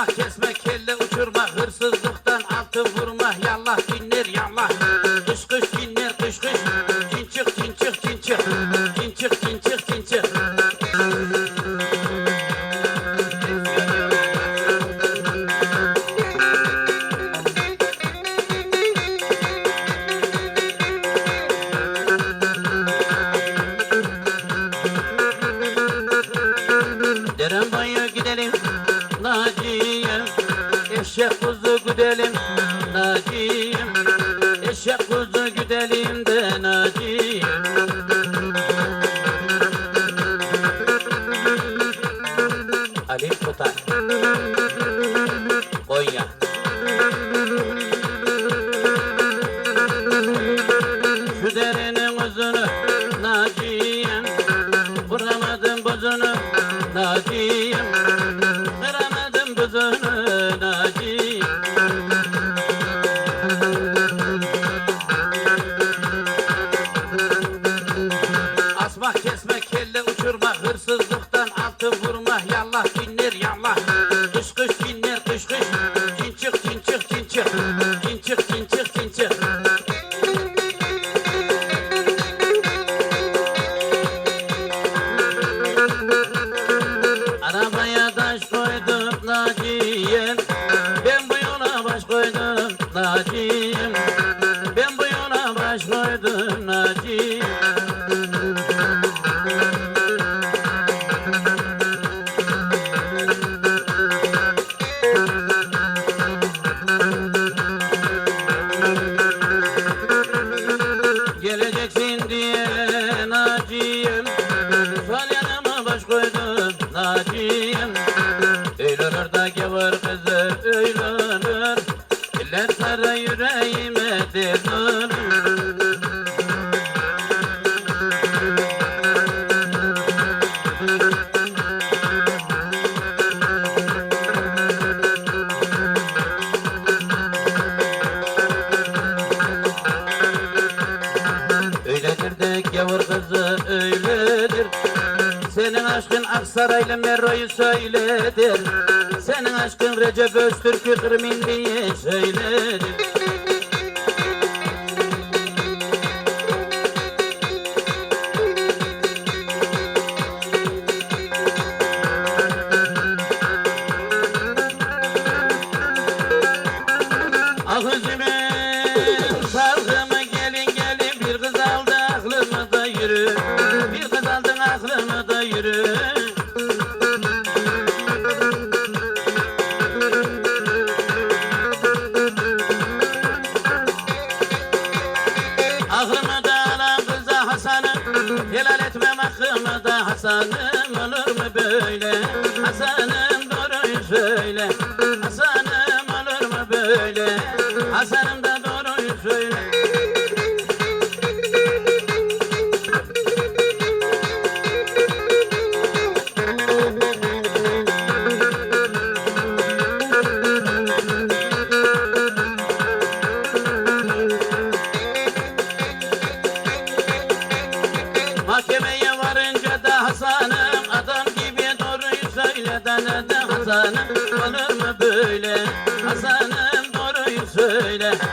Bak kesmek Alev Kota Konya Şu derinin uzunu Naciye'm Vuramadım buzunu Naciye'm Kıramadım buzunu Naciye'm Asmak koydun acı. Geleceksin diye aşkın Aksaraylı Mero'yu söyledir Senin aşkın Recep Öztürk'ü Kırmindi'yi söyledir Hasan'ım olur mu böyle? Hasan'ım doğruyu söyle. Hasan'ım olur mu böyle? Hasan'ım da doğruyu söyle. Mahkemeye söyle.